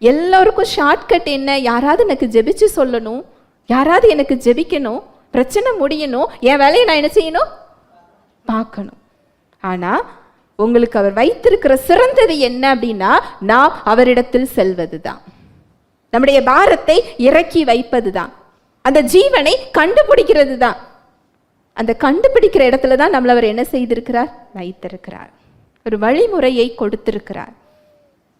எல்லோருக்கும் ஷார்ட்கட் என்ன? யாராவது எனக்கு ஜெபிச்சு சொல்லணும். யாராவது எனக்கு ஜெபிக்கணும். பிரச்சனை முடியணும். என் வேலையை நான் என்ன செய்யணும்? பார்க்கணும். ஆனால் உங்களுக்கு அவர் வைத்திருக்கிற சிறந்தது என்ன அப்படின்னா நாம் அவரிடத்தில் செல்வது தான் நம்முடைய பாரத்தை இறக்கி வைப்பது தான் அந்த ஜீவனை கண்டுபிடிக்கிறது தான் அந்த கண்டுபிடிக்கிற இடத்துல தான் நம்மள அவர் என்ன செய்திருக்கிறார்? வைத்திருக்கிறார். ஒரு வழிமுறையை கொடுத்திருக்கிறார்.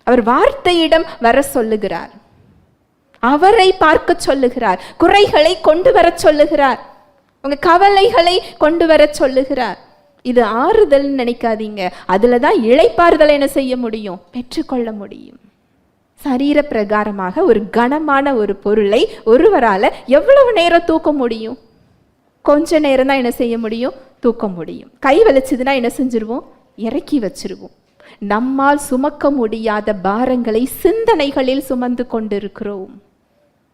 அவர் வார்த்தையிடம் வர சொல்லுகிறார். அவரை பார்க்க சொல்லுகிறார். குறைகளை கொண்டு வர சொல்லுகிறார். உங்க கவலைகளை கொண்டு வர சொல்லுகிறார். இது ஆறுதல் நினைக்காதீங்க. அதுல தான் இழைப்பாறுதல் என்ன செய்ய முடியும்? பெற்றுக்கொள்ள முடியும். சரீர பிரகாரமாக ஒரு கனமான ஒரு பொருளை ஒருவரால எவ்வளவு நேரம் தூக்க முடியும்? கொஞ்ச நேரம் தான் என்ன செய்ய முடியும்? தூக்க முடியும். கை வலிச்சதுன்னா என்ன செஞ்சிருவோம்? இறக்கி வச்சிருவோம். நம்மால் சுமக்க முடியாத பாரங்களை சிந்தனைகளில் சுமந்து கொண்டிருக்கிறோம்.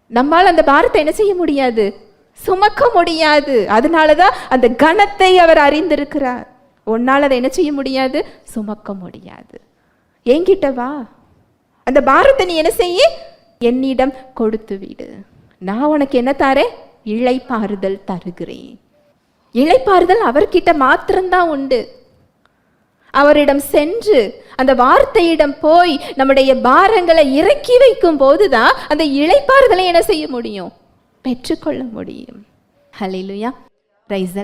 நம்மால் அந்த பாரத்தை என்ன செய்ய முடியாது? சுமக்க முடியாது. அதனால தான் அந்த கணத்தை அவர் அறிந்திருக்கிறார். உன்னால் அதை என்ன செய்ய முடியாது? சுமக்க முடியாது. என்கிட்ட வா. அந்த பாரத்தை நீ என்ன செய்ய? என்னிடம் கொடுத்து விடு. நான் உனக்கு என்ன தரேன்? இழைப்பாறுதல் தருகிறேன். இழைப்பாறுதல் அவர்கிட்ட மாத்திரம்தான் உண்டு. அவரிடம் சென்று அந்த வார்த்தையிடம் போய் நம்முடைய பாரங்களை இறக்கி வைக்கும் போதுதான் அந்த இழைப்பார்களை என்ன செய்ய முடியும்? பெற்றுக்கொள்ள முடியும். ஹலிலுயா ரைஸ்